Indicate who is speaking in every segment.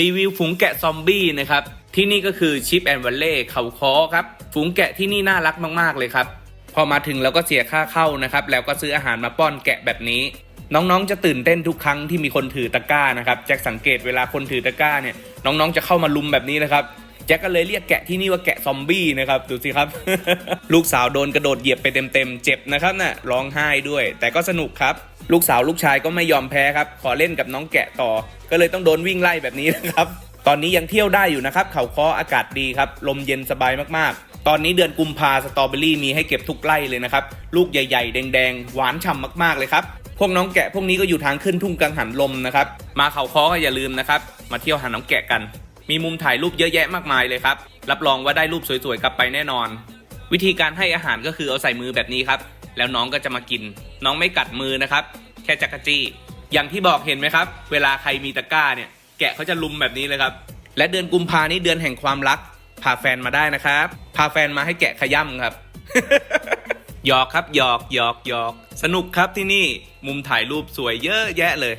Speaker 1: รีวิวฝูงแกะซอมบี้นะครับที่นี่ก็คือชิปแอนด์วัลเล่เขาคอครับฝูงแกะที่นี่น่ารักมากๆเลยครับ พอมาถึงเราก็เสียค่าเข้านะครับ แล้วก็ซื้ออาหารมาป้อนแกะแบบนี้ น้องๆจะตื่นเต้นทุกครั้งที่มีคนถือตะกร้านะครับแจ็คสังเกตเวลาคนถือตะกร้าเนี่ยน้องๆจะเข้ามาลุมแบบนี้นะครับแจ็คก็เลยเรียกแกะที่นี่ว่าแกะซอมบี้นะครับดูสิครับ ลูกสาวโดนกระโดดเหยียบไปเต็มๆเจ็บนะครับน่ะร้องไห้ด้วย แต่ก็สนุกครับ ลูกสาวลูกชายก็ไม่ยอมแพ้ครับ ขอเล่นกับน้องแกะต่อ ก็เลยต้องโดนวิ่งไล่แบบนี้นะครับ ตอนนี้ยังเที่ยวได้อยู่นะครับ เขาคออากาศดีครับ ลมเย็นสบายมากๆ ตอนนี้เดือนกุมภาสตรอเบอรี่มีให้เก็บทุกไร่เลยนะครับ ลูกใหญ่ๆ แดงๆ หวานฉ่ำมากๆเลยครับ พวกน้องแกะพวกนี้ก็อยู่ทางขึ้นทุ่งกังหันลมนะครับ มาเขาคอก็อย่าลืมนะครับ มาเที่ยวหาน้องแกะกัน มีมุมถ่ายรูปเยอะแยะมากมายเลยครับ รับรองว่าได้รูปสวยๆกลับไปแน่นอน วิธีการให้อาหารก็คือเอาใส่มือแบบนี้ครับ แล้วน้องก็จะมากิน น้องไม่กัดมือนะครับ แค่จักรจี้ อย่างที่บอกเห็นไหมครับ เวลาใครมีตะกร้าเนี่ย แกะเขาจะลุมแบบนี้เลยครับ และเดือนกุมภานี้เดือนแห่งความรัก พาแฟนมาได้นะครับ พาแฟนมาให้แกะขย่ำครับ หยอกครับหยอกหยอกหยอก สนุกครับที่นี่ มุมถ่ายรูปสวยเยอะแยะเลย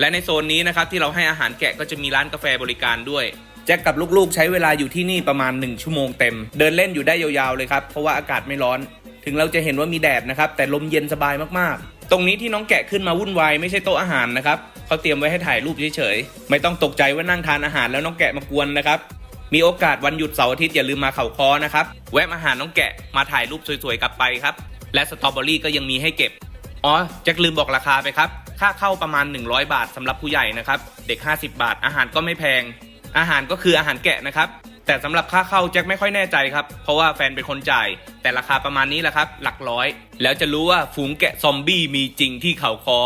Speaker 1: และในโซนนี้นะครับที่เราให้อาหารแกะก็จะมีร้านกาแฟบริการด้วยแจ็คกับลูกๆ ใช้เวลาอยู่ที่นี่ประมาณ 1 ชั่วโมงเต็ม เดินเล่นอยู่ได้ยาวๆเลยครับเพราะว่าอากาศไม่ร้อน ถึงเราจะเห็นว่ามีแดดนะครับแต่ลมเย็นสบายมากๆ ตรงนี้ที่น้องแกะขึ้นมาวุ่นวายไม่ใช่โต๊ะอาหารนะครับเขาเตรียมไว้ให้ถ่ายรูปเฉยๆไม่ต้องตกใจว่านั่งทานอาหารแล้วน้องแกะมากวนนะครับมีโอกาสวันหยุดเสาร์อาทิตย์อย่าลืมมาเข่าคอนะครับแวะมาหาน้องแกะมาถ่ายรูปสวยๆกลับไปครับและสตรอเบอรี่ก็ยังมีให้เก็บอ๋อแจ็คลืมบอกราคาไปครับ ค่าเข้าประมาณ 100 บาทสำหรับผู้ใหญ่นะครับเด็ก 50 บาท อาหารก็ไม่แพง อาหารก็คืออาหารแกะนะครับแต่สำหรับค่าเข้าแจ็คไม่ค่อยแน่ใจครับเพราะว่าแฟนเป็นคนจ่าย แต่ราคาประมาณนี้แหละครับ หลักร้อย แล้วจะรู้ว่าฝูงแกะซอมบี้มีจริงที่เขาคอ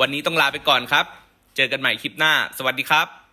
Speaker 1: วันนี้ต้องลาไปก่อนครับ เจอกันใหม่คลิปหน้า สวัสดีครับ